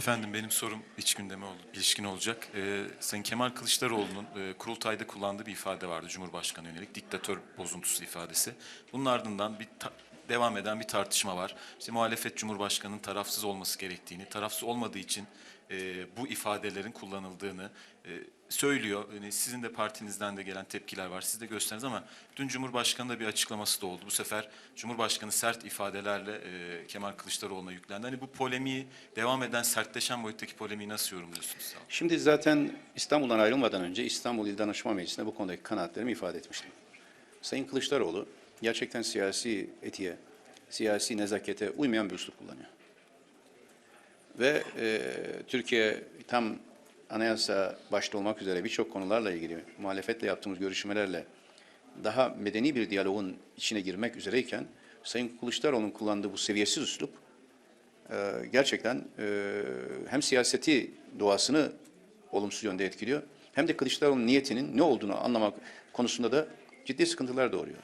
Efendim benim sorum iç gündeme ol- ilişkin olacak. Ee, Sayın Kemal Kılıçdaroğlu'nun e, kurultayda kullandığı bir ifade vardı Cumhurbaşkanı yönelik. Diktatör bozuntusu ifadesi. Bunun ardından bir devam eden bir tartışma var. İşte muhalefet Cumhurbaşkanı'nın tarafsız olması gerektiğini, tarafsız olmadığı için e, bu ifadelerin kullanıldığını e, söylüyor. Yani sizin de partinizden de gelen tepkiler var. Siz de gösteriniz ama dün Cumhurbaşkanı da bir açıklaması da oldu. Bu sefer Cumhurbaşkanı sert ifadelerle e, Kemal Kılıçdaroğlu'na yüklendi. Hani bu polemiği devam eden sertleşen boyuttaki polemiği nasıl yorumluyorsunuz? Şimdi zaten İstanbul'dan ayrılmadan önce İstanbul İl Danışma Meclisi'nde bu konudaki kanaatlerimi ifade etmiştim. Sayın Kılıçdaroğlu gerçekten siyasi etiğe, siyasi nezakete uymayan bir üslup kullanıyor. Ve e, Türkiye tam anayasa başta olmak üzere birçok konularla ilgili muhalefetle yaptığımız görüşmelerle daha medeni bir diyaloğun içine girmek üzereyken Sayın Kılıçdaroğlu'nun kullandığı bu seviyesiz üslup e, gerçekten e, hem siyaseti doğasını olumsuz yönde etkiliyor hem de Kılıçdaroğlu'nun niyetinin ne olduğunu anlamak konusunda da ciddi sıkıntılar doğuruyor.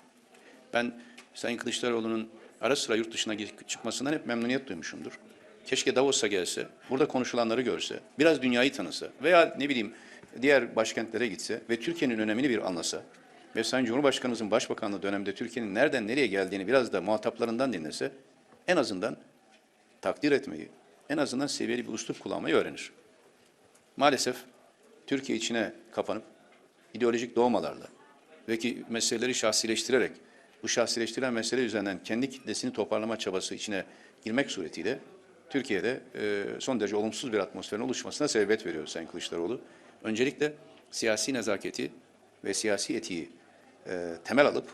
Ben Sayın Kılıçdaroğlu'nun ara sıra yurt dışına çıkmasından hep memnuniyet duymuşumdur. Keşke Davos'a gelse, burada konuşulanları görse, biraz dünyayı tanısa veya ne bileyim diğer başkentlere gitse ve Türkiye'nin önemini bir anlasa ve Sayın Cumhurbaşkanımızın başbakanlığı döneminde Türkiye'nin nereden nereye geldiğini biraz da muhataplarından dinlese en azından takdir etmeyi, en azından seviyeli bir üslup kullanmayı öğrenir. Maalesef Türkiye içine kapanıp ideolojik doğmalarla ve ki meseleleri şahsileştirerek bu şahsileştirilen mesele üzerinden kendi kitlesini toparlama çabası içine girmek suretiyle Türkiye'de e, son derece olumsuz bir atmosferin oluşmasına sebebiyet veriyor Sayın Kılıçdaroğlu. Öncelikle siyasi nezaketi ve siyasi etiği e, temel alıp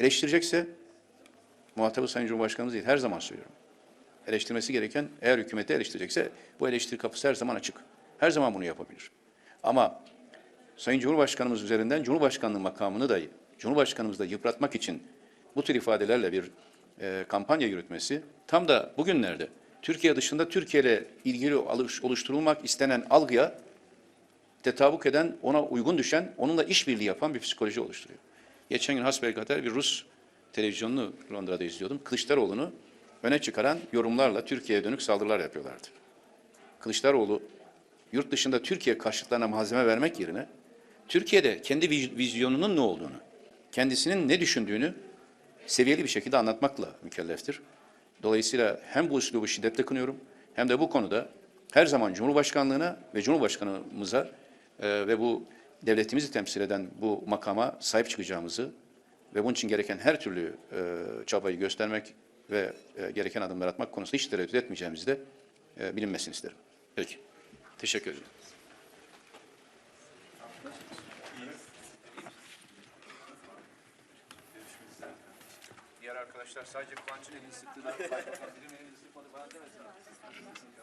eleştirecekse muhatabı Sayın Cumhurbaşkanımız değil her zaman söylüyorum eleştirmesi gereken eğer hükümeti eleştirecekse bu eleştiri kapısı her zaman açık. Her zaman bunu yapabilir. Ama Sayın Cumhurbaşkanımız üzerinden Cumhurbaşkanlığı makamını da Cumhurbaşkanımızı da yıpratmak için bu tür ifadelerle bir e, kampanya yürütmesi tam da bugünlerde Türkiye dışında Türkiye ile ilgili oluşturulmak istenen algıya tetabuk eden, ona uygun düşen, onunla işbirliği yapan bir psikoloji oluşturuyor. Geçen gün hasbelkader bir Rus televizyonunu Londra'da izliyordum. Kılıçdaroğlu'nu öne çıkaran yorumlarla Türkiye'ye dönük saldırılar yapıyorlardı. Kılıçdaroğlu yurt dışında Türkiye karşıtlarına malzeme vermek yerine Türkiye'de kendi viz- vizyonunun ne olduğunu, kendisinin ne düşündüğünü seviyeli bir şekilde anlatmakla mükelleftir. Dolayısıyla hem bu üslubu şiddetle kınıyorum hem de bu konuda her zaman Cumhurbaşkanlığına ve Cumhurbaşkanımıza e, ve bu devletimizi temsil eden bu makama sahip çıkacağımızı ve bunun için gereken her türlü e, çabayı göstermek ve e, gereken adımlar atmak konusunda hiç tereddüt etmeyeceğimizi de e, bilinmesini isterim. Peki. Teşekkür ederim. Arkadaşlar. Sadece Kıvanç'ın elini sıktı. Da başbakan birinin elini sıkmadı. Falan demesin.